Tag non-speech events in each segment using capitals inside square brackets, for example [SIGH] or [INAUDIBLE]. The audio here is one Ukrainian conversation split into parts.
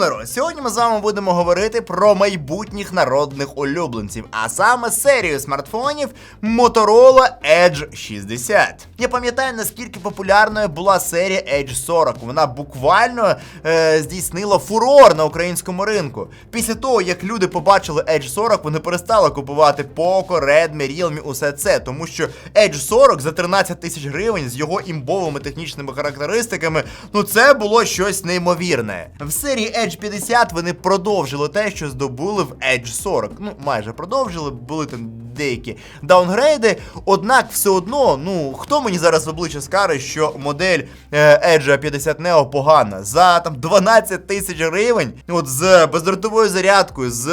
Йоу! Сьогодні ми з вами будемо говорити про майбутніх народних улюбленців, а саме серію смартфонів Motorola Edge 60. Я пам'ятаю, наскільки популярною була серія Edge 40. Вона буквально е, здійснила фурор на українському ринку. Після того, як люди побачили Edge 40, вони перестали купувати Poco, Redmi, Realme, усе це, тому що Edge 40 за 13 тисяч гривень з його імбовими технічними характеристиками, ну це було щось неймовірне. В серії Edge 50 вони продовжили те, що здобули в Edge 40. Ну, майже продовжили, були там деякі даунгрейди. Однак все одно, ну хто мені зараз в обличчя скаже, що модель е, Edge 50 Neo погана за там 12 тисяч гривень, от з бездротовою зарядкою, з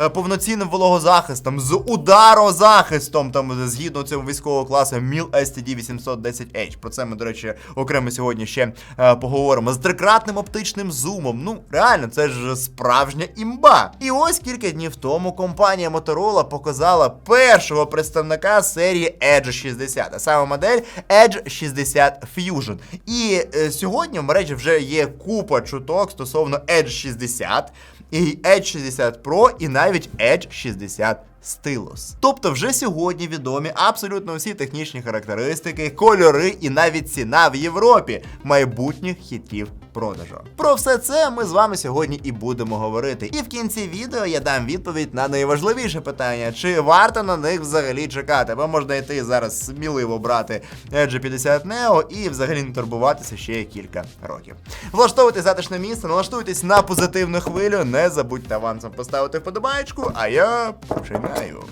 е, повноцінним вологозахистом, з ударозахистом, там згідно цього військового класу MIL STD 810H. Про це ми, до речі, окремо сьогодні ще е, поговоримо. З трикратним оптичним зумом. Ну, реально, це ж справжня імба. І ось кілька днів тому компанія Motorola показала першого представника серії Edge 60, а саме модель Edge 60 Fusion. І е, сьогодні в мережі вже є купа чуток стосовно Edge 60, і Edge 60 Pro, і навіть Edge 60 Стилус. Тобто вже сьогодні відомі абсолютно всі технічні характеристики, кольори і навіть ціна в Європі майбутніх хітів продажу. Про все це ми з вами сьогодні і будемо говорити. І в кінці відео я дам відповідь на найважливіше питання: чи варто на них взагалі чекати? Бо можна йти зараз сміливо брати Edge 50 Neo і взагалі не турбуватися ще кілька років. Влаштовуйте затишне місце, налаштуйтесь на позитивну хвилю, не забудьте авансом поставити вподобайку, а я починаю.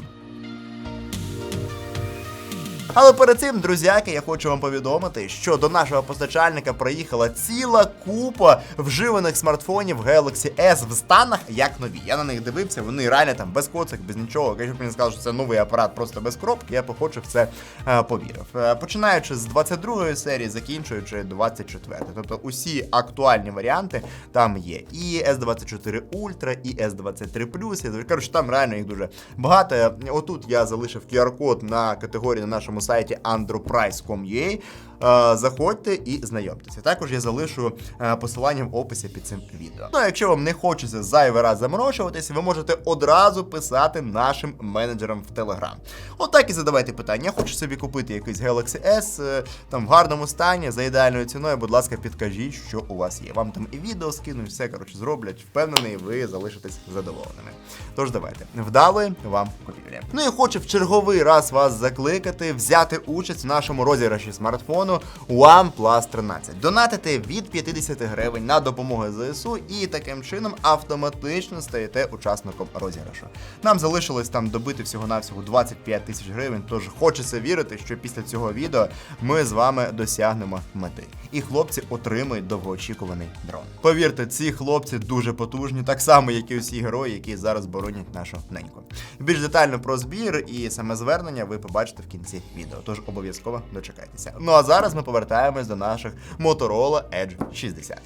Але перед цим, друзяки, я хочу вам повідомити, що до нашого постачальника приїхала ціла купа вживаних смартфонів Galaxy S в станах як нові. Я на них дивився, вони реально там без коцик, без нічого. Якщо б мені сказали, що це новий апарат просто без коробки, я б охоче в це е, повірив. Е, починаючи з 22-ї серії, закінчуючи 24 Тобто усі актуальні варіанти там є. І S24 Ultra, і S23 Plus. Я коротше, там реально їх дуже багато. Отут я залишив QR-код на категорії на нашому сайті androprice.com.ua. Е, Заходьте і знайомтеся. Також я залишу е, посилання в описі під цим відео. Ну а якщо вам не хочеться зайвий раз заморочуватись, ви можете одразу писати нашим менеджерам в Telegram. Отак і задавайте питання. Я хочу собі купити якийсь Galaxy S е, там в гарному стані за ідеальною ціною. Будь ласка, підкажіть, що у вас є. Вам там і відео скинуть, все коротше зроблять. Впевнений, ви залишитесь задоволеними. Тож давайте, вдалої вам купівлі. Ну і хочу в черговий раз вас закликати взяти участь в нашому розіграші смартфону OnePlus 13. Донатити від 50 гривень на допомогу ЗСУ і таким чином автоматично стаєте учасником розіграшу. Нам залишилось там добити всього-навсього 25 тисяч гривень, тож хочеться вірити, що після цього відео ми з вами досягнемо мети. І хлопці отримують довгоочікуваний дрон. Повірте, ці хлопці дуже потужні, так само, як і усі герої, які зараз боронять нашу неньку. Більш детально про збір і саме звернення ви побачите в кінці відео, тож обов'язково дочекайтеся. Ну а зараз ми повертаємось до наших Motorola Edge 60.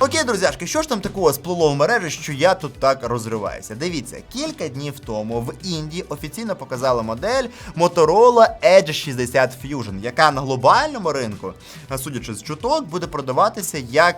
Окей, друзяшки, що ж там такого сплило в мережі, що я тут так розриваюся? Дивіться, кілька днів тому в Індії офіційно показали модель Motorola Edge 60 Fusion, яка на глобальному ринку, судячи з чуток, буде продаватися як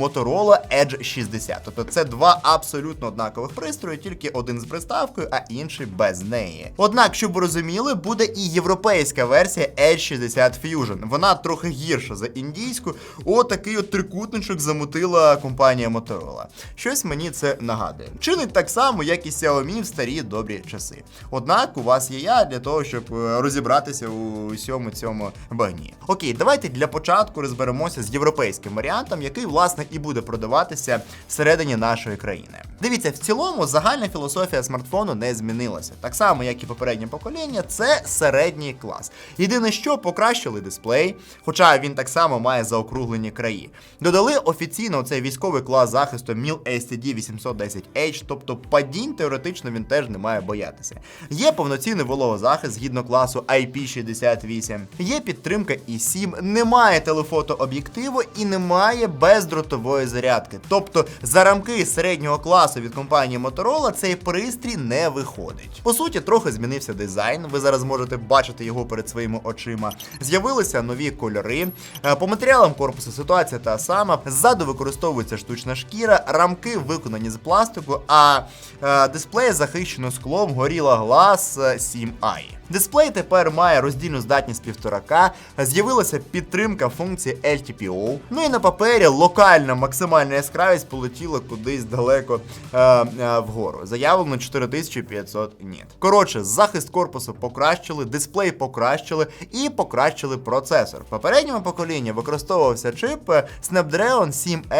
Motorola Edge 60. Тобто це два абсолютно однакових пристрої, тільки один з приставкою, а інший без неї. Однак, щоб ви розуміли, буде і європейська версія Edge 60 Fusion. Вона трохи гірша за індійську. Отакий от трикутничок замутила компанія Motorola. Щось мені це нагадує. Чинить так само, як і Xiaomi в старі добрі часи. Однак у вас є я для того, щоб е, розібратися у всьому цьому багні. Окей, давайте для початку розберемося з європейським варіантом, який власне і буде продаватися всередині нашої країни. Дивіться, в цілому загальна філософія смартфону не змінилася. Так само, як і попереднє покоління, це середній клас. Єдине, що покращили дисплей, хоча він так само має заокруглені краї. Додали офіційно цей військовий клас захисту MIL STD 810H, тобто падінь теоретично він теж не має боятися. Є повноцінний вологозахист згідно класу IP68, є підтримка i7, немає телефотооб'єктиву і немає бездротової зарядки. Тобто за рамки середнього класу класу від компанії Motorola цей пристрій не виходить. По суті, трохи змінився дизайн. Ви зараз можете бачити його перед своїми очима. З'явилися нові кольори. Е, По матеріалам корпусу ситуація та сама. Ззаду використовується штучна шкіра, рамки виконані з пластику, а е, дисплей захищено склом Gorilla Glass 7i. Дисплей тепер має роздільну здатність 1,5К, з'явилася підтримка функції LTPO. Ну і на папері локальна максимальна яскравість полетіла кудись далеко е, е, вгору. Заявлено 4500 ніт. Коротше, захист корпусу покращили, дисплей покращили і покращили процесор. В попередньому поколінні використовувався чип е, Snapdragon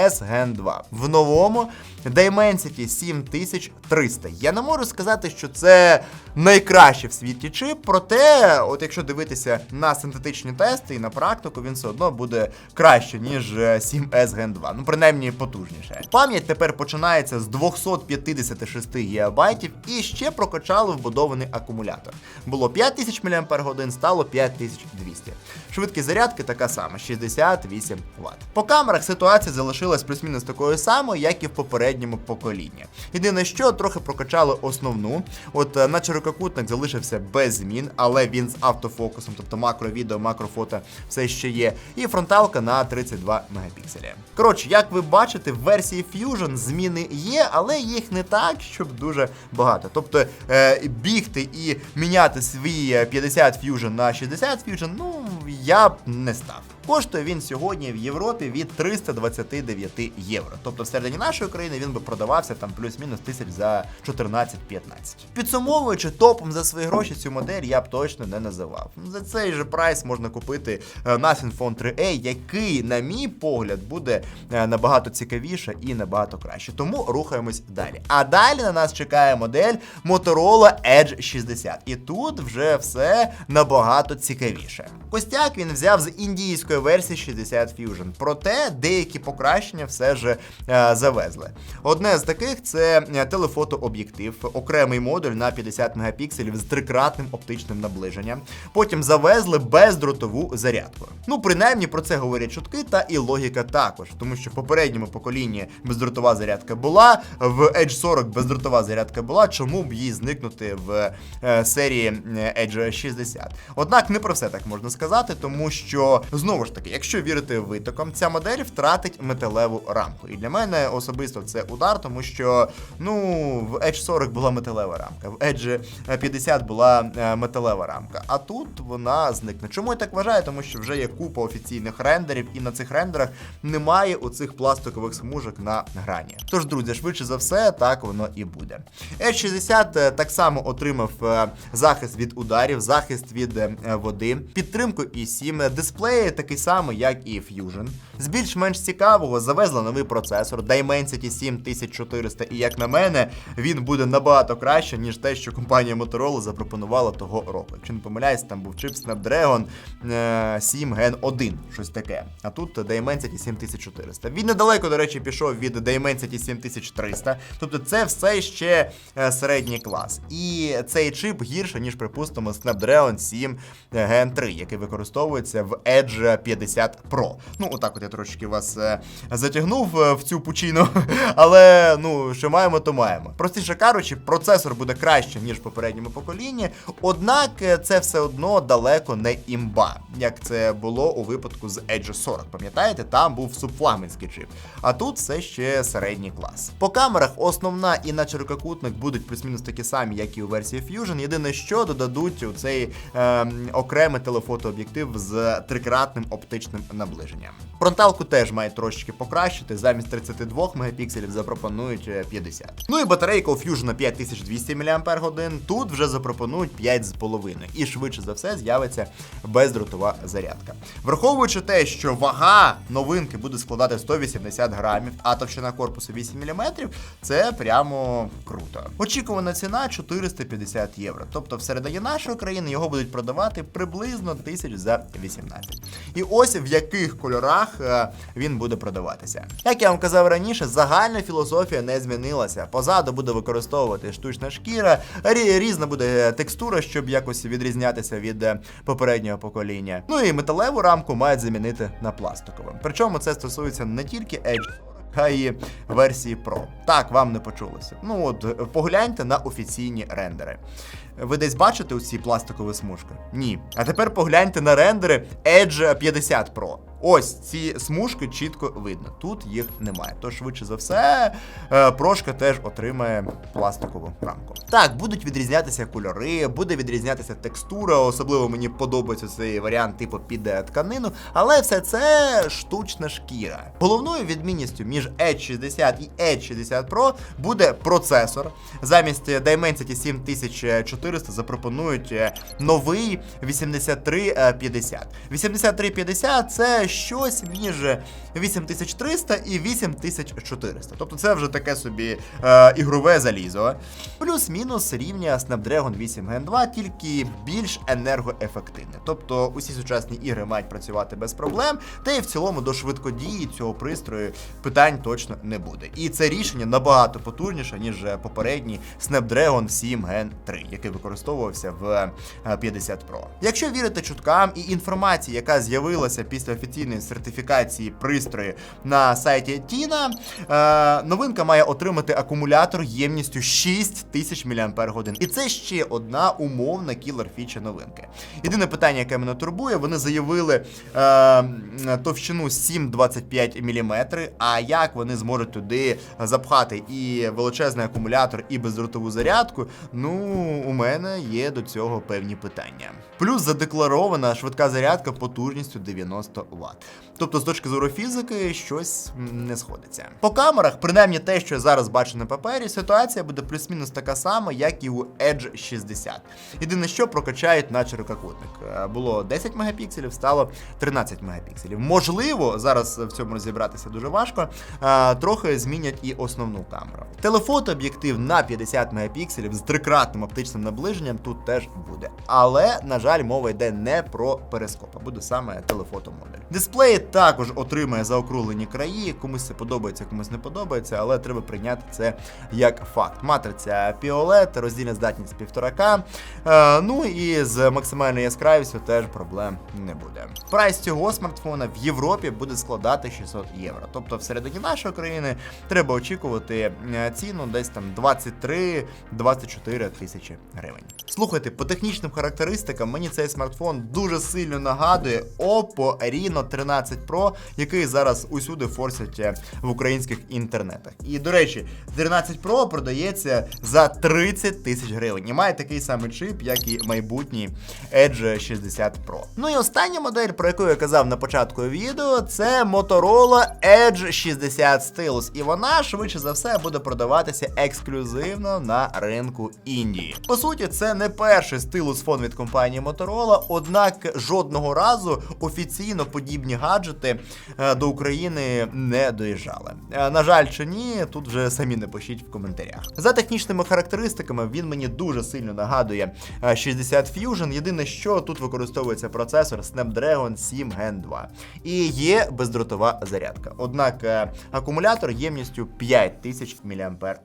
7S Gen 2. В новому Dimensity 7300. Я не можу сказати, що це найкращий в світі чип, проте, от якщо дивитися на синтетичні тести і на практику, він все одно буде краще, ніж е, 7S Gen 2. Ну, принаймні потужніше. Пам'ять тепер починається з 256 ГБ і ще прокачали вбудований акумулятор. Було 5000 мАч, стало 5200. Швидкість зарядки така сама 68 Вт. По камерах ситуація залишилась плюс-мінус такою самою, як і в попередньому поколінні. Єдине, що трохи прокачали основну. От е, на ширококутник залишився без змін, але він з автофокусом, тобто макровідео, макрофото все ще є. І фронталка на 32 мегапікселі. Коротше, як ви бачите, в версії Fusion зміни є, але їх не так, щоб дуже багато. Тобто е, бігти і міняти свій е, 50 Fusion на 60 Fusion, ну я б не став. Коштує він сьогодні в Європі від 329 євро. Тобто всередині нашої країни він би продавався там плюс-мінус тисяч за 14-15. Підсумовуючи топом за свої гроші цю модель я б точно не називав. За цей же прайс можна купити е, Nothing Phone 3A, який, на мій погляд, буде е, набагато цікавіше і набагато краще. Тому рухаємось далі. А далі на нас чекає модель Motorola Edge 60. І тут вже все набагато цікавіше. Костяк він взяв з індійської версії 60 Fusion, проте деякі покращення все ж е, завезли. Одне з таких це е, телефотооб'єктив, окремий модуль на 50 мегапікселів з трикратним оптичним наближенням. Потім завезли бездротову зарядку. Ну, принаймні про це говорять чутки, та і логіка також, тому що в попередньому поколінні бездротова зарядка була, в Edge 40 бездротова зарядка була. Чому б їй зникнути в е, серії Edge 60? Однак не про все так можна сказати, тому що знову ж таки, якщо вірити витокам, ця модель втратить металеву рамку. І для мене особисто це удар, тому що ну в Edge 40 була металева рамка, в Edge 50 була е, металева рамка. А тут вона зникне. Чому я так вважаю? Тому що вже є купа офіційних рендерів, і на цих рендерах немає оцих пластикових смужок на грані. Тож, друзі, швидше за все, так воно і буде. Edge 60 е, так само отримав е, захист від ударів, захист від води, підтримку і 7 дисплеї такий самий, як і Fusion. З більш-менш цікавого завезли новий процесор Dimensity 7400, і як на мене, він буде набагато краще, ніж те, що компанія Motorola запропонувала того року. Якщо не помиляюсь, там був чип Snapdragon е, 7 Gen 1, щось таке. А тут Dimensity 7400. Він недалеко, до речі, пішов від Dimensity 7300. Тобто це все ще е, середній клас. І цей чип гірше, ніж, припустимо, Snapdragon 7 Gen 3, який використовується в Edge 50 Pro. Ну, отак от я трошки вас е, затягнув е, в цю пучину, [LAUGHS] але ну, що маємо, то маємо. Простіше кажучи, процесор буде краще, ніж в попередньому поколінні, однак е, це все одно далеко не імба, як це було у випадку з Edge 40. Пам'ятаєте, там був субфлагманський чип. А тут все ще середній клас. По камерах основна і на ширококутник будуть плюс-мінус такі самі, як і у версії Fusion. Єдине, що додадуть у цей е, окремий телефотооб'єктив з трикратним оптичним наближенням. Фронталку теж має трошечки покращити. Замість 32 мегапікселів запропонують е, 50. Ну і батарейка у Fusion 5200 мАч. Тут вже запропонують 5,5. І швидше за все з'явиться бездротова зарядка. Враховуючи те, що вага новинки буде складати 180 грамів, а товщина корпусу 8 мм, це прямо круто. Очікувана ціна 450 євро. Тобто всередині нашої країни його будуть продавати приблизно тисяч за 18. І ось в яких кольорах е, він буде продаватися. Як я вам казав раніше, загальна філософія не змінилася. Позаду буде використовувати штучна шкіра, різна буде текстура, щоб якось відрізнятися від е, попереднього покоління. Ну і металеву рамку мають замінити на пластикову. Причому це стосується не тільки Edge а і версії Pro. Так, вам не почулося. Ну от погляньте на офіційні рендери. Ви десь бачите оці пластикові смужки? Ні. А тепер погляньте на рендери Edge 50 Pro. Ось ці смужки чітко видно. Тут їх немає. Тож, швидше за все, е, прошка теж отримає пластикову рамку. Так, будуть відрізнятися кольори, буде відрізнятися текстура. Особливо мені подобається цей варіант, типу під е, тканину. Але все це штучна шкіра. Головною відмінністю між Edge 60 і Edge 60 Pro буде процесор. Замість Dimensity 7400 запропонують е, новий 8350. 8350 це щось між 8300 і 8400. Тобто це вже таке собі е, ігрове залізо. Плюс-мінус рівня Snapdragon 8 Gen 2, тільки більш енергоефективне. Тобто усі сучасні ігри мають працювати без проблем, та і в цілому до швидкодії цього пристрою питань точно не буде. І це рішення набагато потужніше, ніж попередній Snapdragon 7 Gen 3, який використовувався в е, 50 Pro. Якщо вірити чуткам і інформації, яка з'явилася після офіційної сертифікації пристрою на сайті Тіна, е, новинка має отримати акумулятор ємністю 6000 мАч. І це ще одна умовна кілер-фіча новинки. Єдине питання, яке мене турбує, вони заявили е, товщину 7,25 мм, а як вони зможуть туди запхати і величезний акумулятор, і бездротову зарядку, ну, у мене є до цього певні питання. Плюс задекларована швидка зарядка потужністю 90 Вт. Polat. Тобто, з точки зору фізики, щось не сходиться. По камерах, принаймні те, що я зараз бачу на папері, ситуація буде плюс-мінус така сама, як і у Edge 60. Єдине, що прокачають на ширококутник. Е, Було 10 мегапікселів, стало 13 мегапікселів. Можливо, зараз в цьому розібратися дуже важко. е, Трохи змінять і основну камеру. Телефотооб'єктив на 50 мегапікселів з трикратним оптичним наближенням тут теж буде. Але, на жаль, мова йде не про перископ, а буде саме телефотомодуль. Дисплей також отримає заокруглені краї. Комусь це подобається, комусь не подобається, але треба прийняти це як факт. Матриця POLED, роздільна здатність 1,5К. Е, ну і з максимальною яскравістю теж проблем не буде. Прайс цього смартфона в Європі буде складати 600 євро. Тобто всередині нашої країни треба очікувати е, ціну десь там 23-24 тисячі гривень. Слухайте, по технічним характеристикам мені цей смартфон дуже сильно нагадує Oppo Reno 13 Pro, який зараз усюди форсять е, в українських інтернетах. І до речі, 13 Pro продається за 30 тисяч гривень і має такий самий чип, як і майбутній Edge 60 Pro. Ну і остання модель, про яку я казав на початку відео, це Motorola Edge 60 Stylus. І вона швидше за все буде продаватися ексклюзивно на ринку Індії. По суті, це не перший стилус фон від компанії Motorola, однак жодного разу офіційно подібні гаджети е, до України не доїжджали. Е, На жаль, чи ні, тут вже самі не пишіть в коментарях. За технічними характеристиками він мені дуже сильно нагадує е, 60 Fusion. Єдине, що тут використовується процесор Snapdragon 7 Gen 2. І є бездротова зарядка. Однак е, акумулятор ємністю 5000 мАч.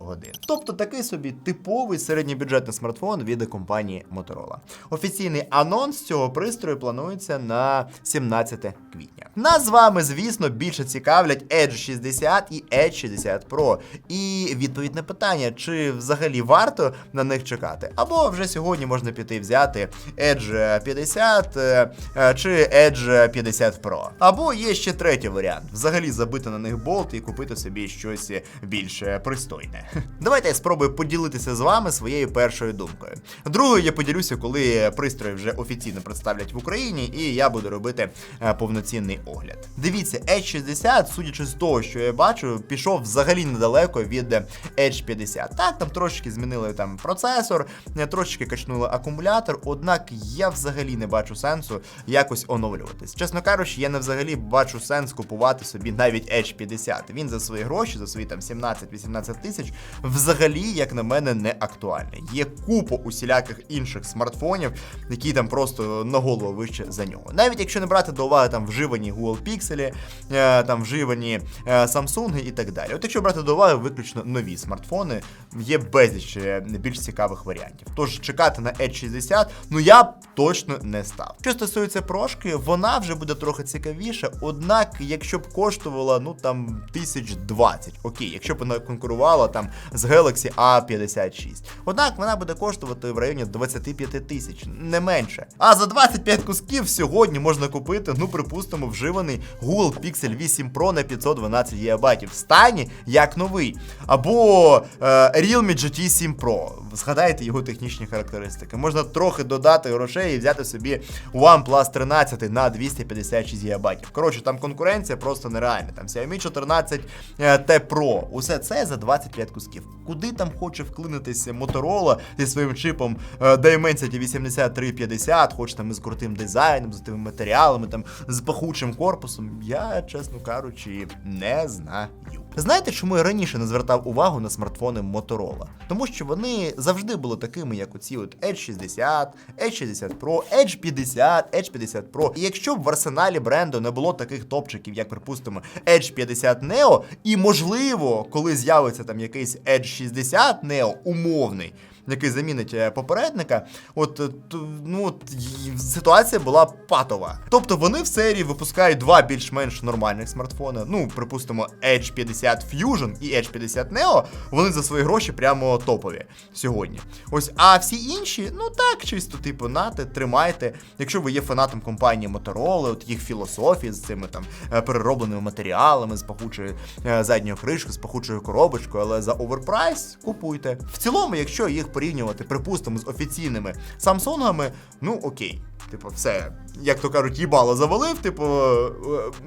Тобто такий собі типовий середньобюджетний смартфон від компанії Motorola. Офіційний анонс цього пристрою планується на 17 квітня. Нас з вами, звісно, більше цікавлять Edge 60 і Edge 60 Pro. І відповідь на питання, чи взагалі варто на них чекати, або вже сьогодні можна піти взяти Edge 50 е, е, чи Edge 50 Pro. Або є ще третій варіант: взагалі забити на них болт і купити собі щось більш пристойне. [LAUGHS] Давайте я спробую поділитися з вами своєю першою думкою. Другою я поділюся, коли пристрої вже офіційно представлять в Україні, і я буду робити е, повноцінний огляд. Дивіться, Edge 60, судячи з того, що я бачу, пішов взагалі недалеко від Edge 50. Так, там трошки змінили там процесор, е, трошки качнули акумулятор, однак я взагалі не бачу сенсу якось оновлюватись. Чесно кажучи, я не взагалі бачу сенс купувати собі навіть Edge 50. Він за свої гроші, за свої там 17-18 тисяч, взагалі, як на мене, не актуальний. Є купа усіляких інших смартфонів, які там просто на голову вище за нього. Навіть якщо не брати до уваги там вживані Google Pixel, е, там вживані е, Samsung і так далі. От якщо брати до уваги виключно нові смартфони, є безліч е, більш цікавих варіантів. Тож чекати на Edge 60, ну я б точно не став. Що стосується прошки, вона вже буде трохи цікавіша, однак, якщо б коштувала, ну там 1020, окей, якщо б вона конкурувала там з Galaxy A56. Однак вона буде коштувати в районі 25 тисяч, не менше. А за 25 кусків сьогодні можна купити, ну припустимо, вживаний Google Pixel 8 Pro на 512 ГБ в стані як новий. Або е, Realme GT 7 Pro. Згадайте його технічні характеристики. Можна трохи додати грошей і взяти собі OnePlus 13 на 256 ГБ. Коротше, там конкуренція просто нереальна. Там Xiaomi 14 е, T Pro. Усе це за 25 кусків. Куди там хоче вклинитися Motorola зі своїм чипом е, Dimensity 8350, хоч там із крутим дизайном, з тими матеріалами, там з пахучим корпусом, я, чесно кажучи, не знаю. Знаєте, чому я раніше не звертав увагу на смартфони Motorola? Тому що вони завжди були такими, як оці от Edge 60, Edge 60 Pro, Edge 50, Edge 50 Pro. І якщо б в арсеналі бренду не було таких топчиків, як припустимо, Edge 50 Neo, і можливо, коли з'явиться там якийсь Edge 60 Neo умовний, який замінить е, попередника, от е, ну от ситуація була патова. Тобто вони в серії випускають два більш-менш нормальних смартфони. Ну, припустимо, Edge 50 Fusion і Edge 50 Neo, вони за свої гроші прямо топові сьогодні. Ось, а всі інші, ну так, чисто, типу, нате, тримайте. Якщо ви є фанатом компанії Motorola, от їх філософії з цими там е, переробленими матеріалами, з пахучою задньою кришкою, з пахучою коробочкою, але за оверпрайс купуйте. В цілому, якщо їх порівнювати, припустимо, з офіційними Самсунгами, ну окей. Типу, все, як то кажуть, їбало завалив, типу, е,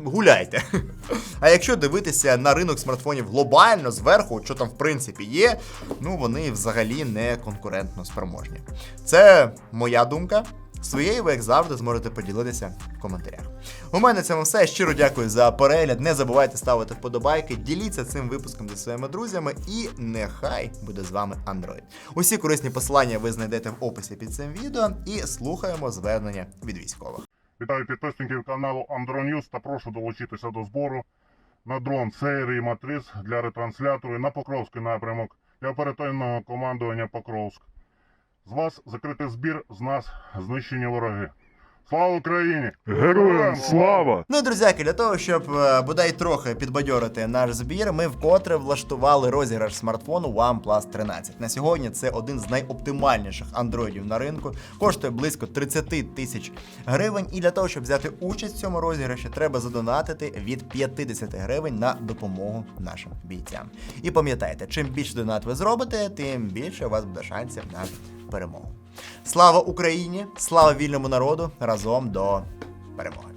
гуляйте. [LAUGHS] А якщо дивитися на ринок смартфонів глобально, зверху, що там в принципі є, ну вони взагалі не конкурентно спроможні. Це моя думка. Своєю ви, як завжди, зможете поділитися в коментарях. У мене цьому все. Щиро дякую за перегляд. Не забувайте ставити вподобайки, діліться цим випуском зі своїми друзями, і нехай буде з вами Android. Усі корисні посилання ви знайдете в описі під цим відео і слухаємо звернення від військових. Вітаю підписників каналу Andronews та прошу долучитися до збору на дрон серії Матрис для ретранслятору на Покровський напрямок для оперативного командування Покровськ. З вас закритий збір, з нас знищені вороги. Слава Україні! Героям слава! Ну друзяки, для того, щоб е, бодай трохи підбадьорити наш збір, ми вкотре влаштували розіграш смартфону OnePlus 13. На сьогодні це один з найоптимальніших андроїдів на ринку, коштує близько 30 тисяч гривень. І для того, щоб взяти участь в цьому розіграші, треба задонатити від 50 гривень на допомогу нашим бійцям. І пам'ятайте, чим більше донат ви зробите, тим більше у вас буде шансів на перемогу. Слава Україні! Слава вільному народу! Разом до перемоги!